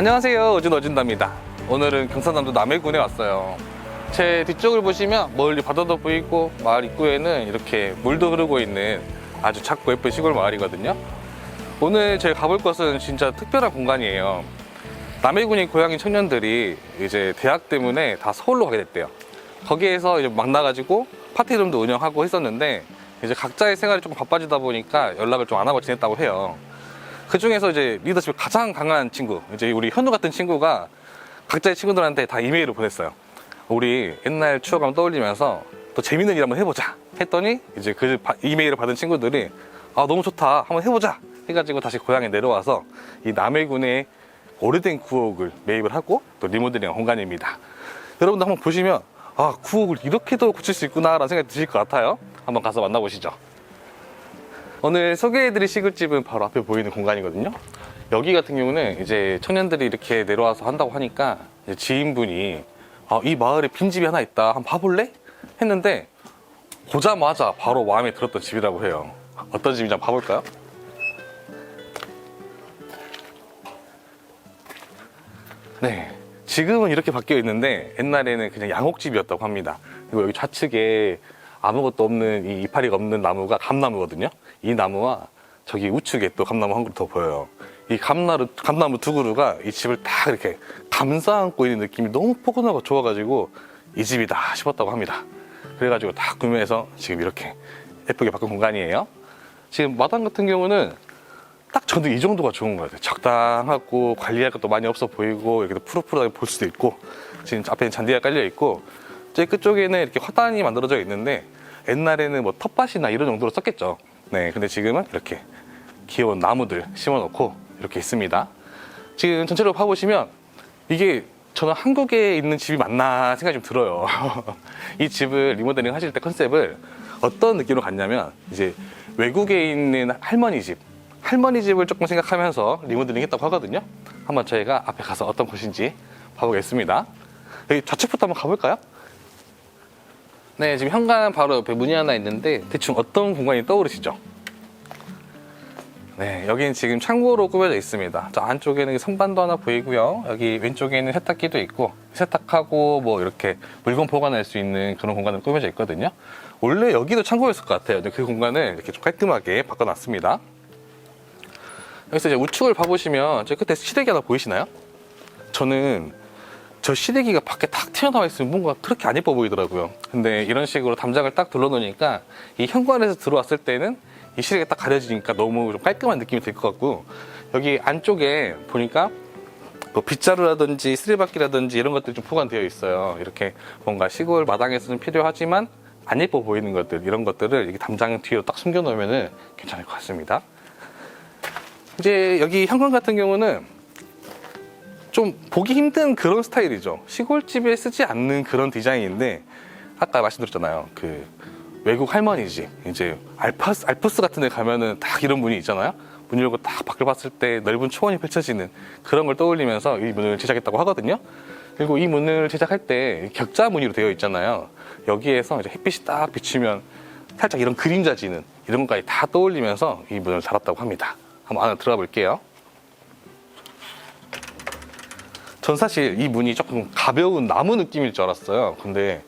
안녕하세요. 어진 어진다입니다. 오늘은 경상남도 남해군에 왔어요. 제 뒤쪽을 보시면 멀리 바다도 보이고 마을 입구에는 이렇게 물도 흐르고 있는 아주 작고 예쁜 시골 마을이거든요. 오늘 제가 가볼 곳은 진짜 특별한 공간이에요. 남해군이 고향인 청년들이 이제 대학 때문에 다 서울로 가게 됐대요. 거기에서 이제 만나가지고 파티룸도 운영하고 했었는데 이제 각자의 생활이 조금 바빠지다 보니까 연락을 좀 안 하고 지냈다고 해요 그 중에서 이제 리더십이 가장 강한 친구, 이제 우리 현우 같은 친구가 각자의 친구들한테 다 이메일을 보냈어요. 우리 옛날 추억 한번 떠올리면서 또 재밌는 일 한번 해보자 했더니 이제 그 바- 이메일을 받은 친구들이 아 너무 좋다 한번 해보자 해가지고 다시 고향에 내려와서 이 남해군의 오래된 구옥을 매입을 하고 또 리모델링한 공간입니다. 여러분도 한번 보시면 아 구옥을 이렇게도 고칠 수 있구나라는 생각이 드실 것 같아요. 한번 가서 만나보시죠. 오늘 소개해드릴 시골집은 바로 앞에 보이는 공간이거든요. 여기 같은 경우는 이제 청년들이 이렇게 내려와서 한다고 하니까 지인분이 아, 이 마을에 빈집이 하나 있다. 한번 봐볼래? 했는데 보자마자 바로 마음에 들었던 집이라고 해요. 어떤 집인지 한번 봐볼까요? 네. 지금은 이렇게 바뀌어 있는데 옛날에는 그냥 양옥집이었다고 합니다. 그리고 여기 좌측에 아무것도 없는 이 이파리가 없는 나무가 감나무거든요. 이 나무와 저기 우측에 또 감나무 한 그루 더 보여요. 이 감나무, 감나무 두 그루가 이 집을 딱 이렇게 감싸 안고 있는 느낌이 너무 포근하고 좋아가지고 이 집이다 싶었다고 합니다. 그래가지고 다 구매해서 지금 이렇게 예쁘게 바꾼 공간이에요. 지금 마당 같은 경우는 딱 저는 이 정도가 좋은 것 같아요. 적당하고 관리할 것도 많이 없어 보이고 이렇게 푸릇푸릇하게 볼 수도 있고 지금 앞에는 잔디가 깔려 있고 제 끝쪽에는 이렇게 화단이 만들어져 있는데 옛날에는 뭐 텃밭이나 이런 정도로 썼겠죠. 네, 근데 지금은 이렇게 귀여운 나무들 심어놓고 이렇게 있습니다. 지금 전체적으로 봐보시면 이게 저는 한국에 있는 집이 맞나 생각이 좀 들어요. 이 집을 리모델링 하실 때 컨셉을 어떤 느낌으로 갔냐면 이제 외국에 있는 할머니 집, 할머니 집을 조금 생각하면서 리모델링 했다고 하거든요. 한번 저희가 앞에 가서 어떤 곳인지 봐보겠습니다. 여기 좌측부터 한번 가볼까요? 네, 지금 현관 바로 옆에 문이 하나 있는데 대충 어떤 공간이 떠오르시죠? 네, 여기는 지금 창고로 꾸며져 있습니다. 저 안쪽에는 선반도 하나 보이고요. 여기 왼쪽에는 세탁기도 있고 세탁하고 뭐 이렇게 물건 보관할 수 있는 그런 공간으로 꾸며져 있거든요. 원래 여기도 창고였을 것 같아요. 근데 그 공간을 이렇게 좀 깔끔하게 바꿔놨습니다. 여기서 이제 우측을 봐보시면 저 끝에 시래기 하나 보이시나요? 저는 저 시래기가 밖에 탁 튀어나와 있으면 뭔가 그렇게 안 예뻐 보이더라고요. 근데 이런 식으로 담장을 딱 둘러놓으니까 이 현관에서 들어왔을 때는 이 시래기가 딱 가려지니까 너무 좀 깔끔한 느낌이 들 것 같고 여기 안쪽에 보니까 뭐 빗자루라든지 쓰레받기라든지 이런 것들이 좀 포함되어 있어요. 이렇게 뭔가 시골 마당에서는 필요하지만 안 예뻐 보이는 것들 이런 것들을 이렇게 담장 뒤로 딱 숨겨놓으면 괜찮을 것 같습니다. 이제 여기 현관 같은 경우는 좀 보기 힘든 그런 스타일이죠. 시골집에 쓰지 않는 그런 디자인인데 아까 말씀드렸잖아요. 그 외국 할머니 집 이제 알파스 알프스 같은 데 가면은 딱 이런 문이 있잖아요. 문 열고 딱 밖을 봤을 때 넓은 초원이 펼쳐지는 그런 걸 떠올리면서 이 문을 제작했다고 하거든요. 그리고 이 문을 제작할 때 격자 무늬로 되어 있잖아요. 여기에서 이제 햇빛이 딱 비치면 살짝 이런 그림자 지는 이런 것까지 다 떠올리면서 이 문을 달았다고 합니다. 한번 안에 들어가 볼게요. 전 사실 이 문이 조금 가벼운 나무 느낌일 줄 알았어요. 근데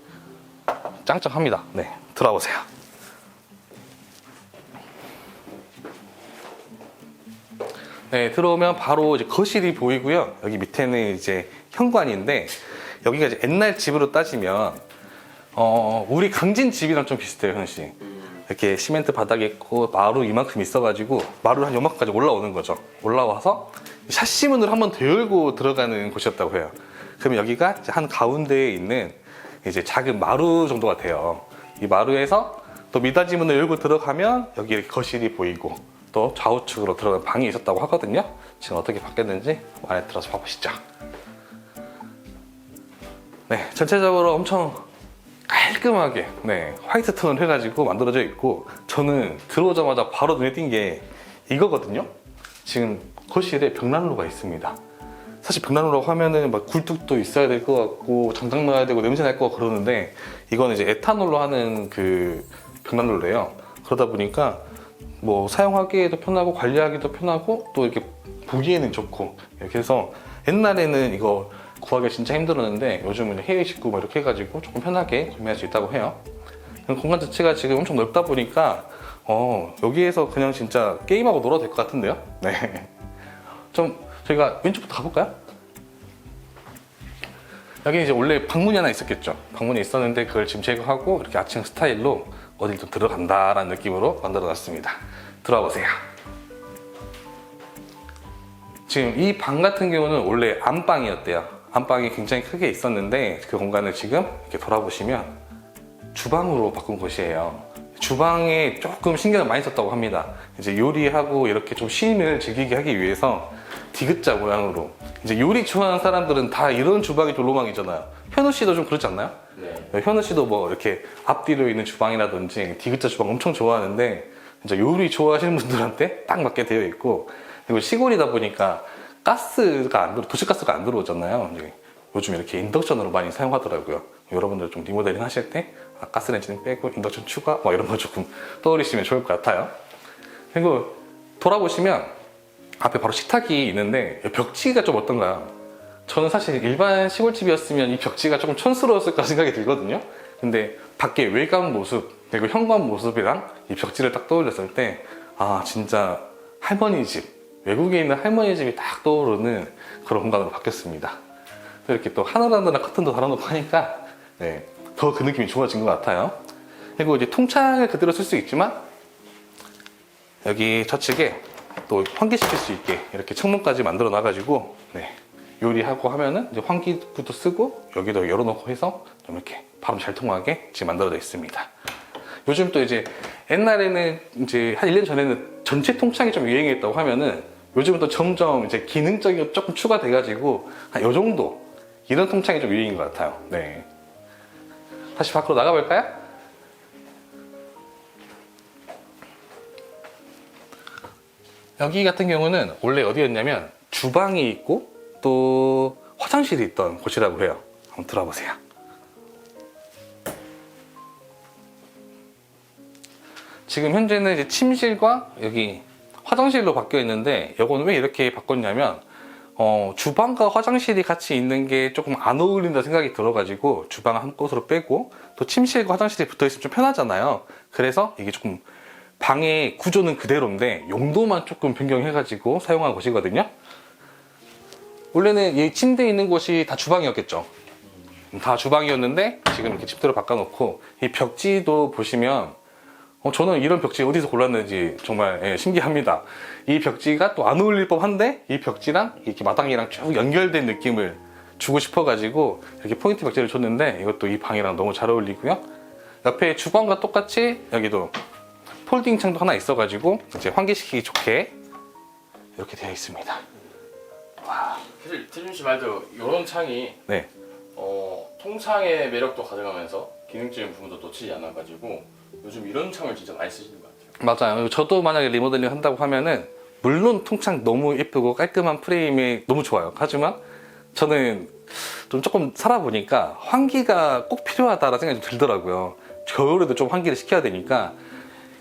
짱짱합니다. 네, 들어보세요. 네, 들어오면 바로 이제 거실이 보이고요. 여기 밑에는 이제 현관인데 여기가 이제 옛날 집으로 따지면 어, 우리 강진 집이랑 좀 비슷해요, 현 씨. 이렇게 시멘트 바닥에 있고 마루 이만큼 있어가지고 마루 한 요만큼까지 올라오는 거죠. 올라와서 샤시 문을 한번더 열고 들어가는 곳이었다고 해요. 그러면 여기가 한 가운데에 있는 이제 작은 마루 정도가 돼요. 이 마루에서 또 미닫이 문을 열고 들어가면 여기 거실이 보이고 또 좌우측으로 들어가는 방이 있었다고 하거든요. 지금 어떻게 바뀌었는지 안에 들어서 봐보시죠. 네, 전체적으로 엄청 깔끔하게 네 화이트 톤을 해가지고 만들어져 있고 저는 들어오자마자 바로 눈에 띈 게 이거거든요. 지금 거실에 벽난로가 있습니다. 사실 벽난로라고 하면은 막 굴뚝도 있어야 될 것 같고 장작 넣어야 되고 냄새 날 것 같고 그러는데 이거는 이제 에탄올로 하는 그 벽난로래요. 그러다 보니까 뭐 사용하기에도 편하고 관리하기도 편하고 또 이렇게 보기에는 좋고 이렇게 해서 옛날에는 이거 구하기 진짜 힘들었는데 요즘은 해외 직구 뭐 이렇게 해가지고 조금 편하게 구매할 수 있다고 해요. 공간 자체가 지금 엄청 넓다 보니까 어, 여기에서 그냥 진짜 게임하고 놀아도 될 것 같은데요? 네. 좀 저희가 왼쪽부터 가볼까요? 여기 이제 원래 방문이 하나 있었겠죠. 방문이 있었는데 그걸 지금 제거하고 이렇게 아침 스타일로 어딜 좀 들어간다라는 느낌으로 만들어 놨습니다. 들어와 보세요. 지금 이 방 같은 경우는 원래 안방이었대요. 안방이 굉장히 크게 있었는데 그 공간을 지금 이렇게 돌아보시면 주방으로 바꾼 곳이에요. 주방에 조금 신경을 많이 썼다고 합니다. 이제 요리하고 이렇게 좀 쉼을 즐기게 하기 위해서 디귿자 모양으로 이제 요리 좋아하는 사람들은 다 이런 주방이 좀 로망이잖아요. 현우 씨도 좀 그렇지 않나요? 네. 현우 씨도 뭐 이렇게 앞뒤로 있는 주방이라든지 디귿자 주방 엄청 좋아하는데 진짜 요리 좋아하시는 분들한테 딱 맞게 되어 있고 그리고 시골이다 보니까 가스가 안 들어 도시가스가 안 들어오잖아요. 요즘 이렇게 인덕션으로 많이 사용하더라고요. 여러분들 좀 리모델링 하실 때 아, 가스렌지는 빼고 인덕션 추가 뭐 이런 거 조금 떠올리시면 좋을 것 같아요. 그리고 돌아보시면 앞에 바로 식탁이 있는데 벽지가 좀 어떤가요? 저는 사실 일반 시골집이었으면 이 벽지가 조금 촌스러웠을까 생각이 들거든요. 근데 밖에 외관 모습 그리고 현관 모습이랑 이 벽지를 딱 떠올렸을 때 아 진짜 할머니 집 외국에 있는 할머니 집이 딱 떠오르는 그런 공간으로 바뀌었습니다. 또 이렇게 또 하늘하늘한 커튼도 달아놓고 하니까 네, 더 그 느낌이 좋아진 것 같아요. 그리고 이제 통창을 그대로 쓸 수 있지만 여기 저측에 또 환기시킬 수 있게 이렇게 창문까지 만들어 놔가지고 네, 요리하고 하면은 이제 환기구도 쓰고 여기도 열어놓고 해서 좀 이렇게 바람 잘 통하게 지금 만들어져 있습니다. 요즘 또 이제 옛날에는 이제 한 1년 전에는 전체 통창이 좀 유행했다고 하면은 요즘은 또 점점 이제 기능적인 게 조금 추가돼가지고 한 요 정도 이런 통창이 좀 유행인 것 같아요. 네. 다시 밖으로 나가볼까요? 여기 같은 경우는 원래 어디였냐면 주방이 있고 또 화장실이 있던 곳이라고 해요. 한번 들어보세요. 지금 현재는 이제 침실과 여기 화장실로 바뀌어 있는데 이거는 왜 이렇게 바꿨냐면 어, 주방과 화장실이 같이 있는 게 조금 안 어울린다 생각이 들어가지고 주방을 한 곳으로 빼고 또 침실과 화장실이 붙어 있으면 좀 편하잖아요. 그래서 이게 조금 방의 구조는 그대로인데 용도만 조금 변경해가지고 사용한 곳이거든요. 원래는 이 침대 있는 곳이 다 주방이었겠죠. 다 주방이었는데 지금 이렇게 집대로 바꿔놓고 이 벽지도 보시면 어, 저는 이런 벽지 어디서 골랐는지 정말 예, 신기합니다. 이 벽지가 또 안 어울릴 법한데 이 벽지랑 이렇게 마당이랑 쭉 연결된 느낌을 주고 싶어가지고 이렇게 포인트 벽지를 줬는데 이것도 이 방이랑 너무 잘 어울리고요. 옆에 주방과 똑같이 여기도 폴딩 창도 하나 있어가지고 이제 환기시키기 좋게 이렇게 되어 있습니다. 사실 태준 씨 말대로 이런 창이 네, 어, 통창의 매력도 가져가면서 기능적인 부분도 놓치지 않아가지고 요즘 이런 창을 진짜 많이 쓰시는 것 같아요. 맞아요. 저도 만약에 리모델링 한다고 하면은 물론 통창 너무 예쁘고 깔끔한 프레임이 너무 좋아요. 하지만 저는 좀 조금 살아보니까 환기가 꼭 필요하다라는 생각이 좀 들더라고요. 겨울에도 좀 환기를 시켜야 되니까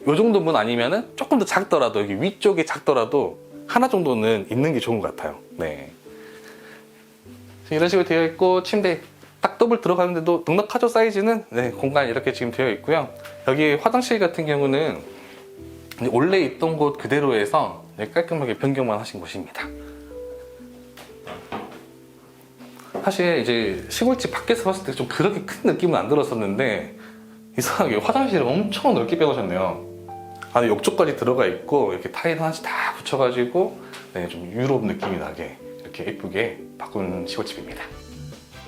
요 정도 문 아니면은 조금 더 작더라도 여기 위쪽이 작더라도 하나 정도는 있는 게 좋은 것 같아요. 네. 이런 식으로 되어 있고 침대 딱 더블 들어가는데도 넉넉하죠 사이즈는 네, 공간 이렇게 지금 되어 있고요. 여기 화장실 같은 경우는 원래 있던 곳 그대로에서 네, 깔끔하게 변경만 하신 곳입니다. 사실 이제 시골집 밖에서 봤을 때 좀 그렇게 큰 느낌은 안 들었었는데 이상하게 화장실을 엄청 넓게 빼놓으셨네요. 안에 욕조까지 들어가 있고 이렇게 타일 하나씩 다 붙여가지고 네, 좀 유럽 느낌이 나게 이렇게 예쁘게 바꾼 시골집입니다.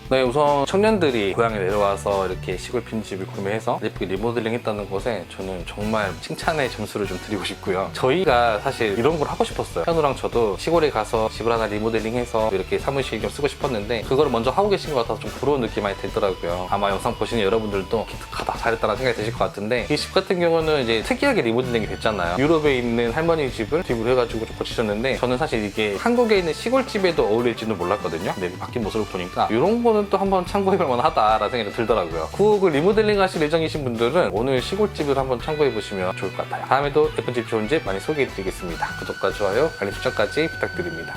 네, 우선 청년들이 고향에 내려와서 이렇게 시골 빈집을 구매해서 예쁘게 리모델링 했다는 것에 저는 정말 칭찬의 점수를 좀 드리고 싶고요. 저희가 사실 이런 걸 하고 싶었어요. 현우랑 저도 시골에 가서 집을 하나 리모델링해서 이렇게 사무실 좀 쓰고 싶었는데 그걸 먼저 하고 계신 것 같아서 좀 부러운 느낌이 많이 들더라고요. 아마 영상 보시는 여러분들도 기특하다, 잘했다는 생각이 드실 것 같은데 이 집 같은 경우는 이제 특이하게 리모델링이 됐잖아요. 유럽에 있는 할머니 집을 뒷으로 해가지고 좀 고치셨는데 저는 사실 이게 한국에 있는 시골집에도 어울릴지는 몰랐거든요. 근데 바뀐 모습을 보니까 이런 거는 또 한번 참고해볼 만하다라는 생각이 좀 들더라고요. 구옥을 리모델링 하실 예정이신 분들은 오늘 시골집을 한번 참고해보시면 좋을 것 같아요. 다음에도 예쁜 집 좋은 집 많이 소개해드리겠습니다. 구독과 좋아요, 알림 설정까지 부탁드립니다.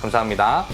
감사합니다.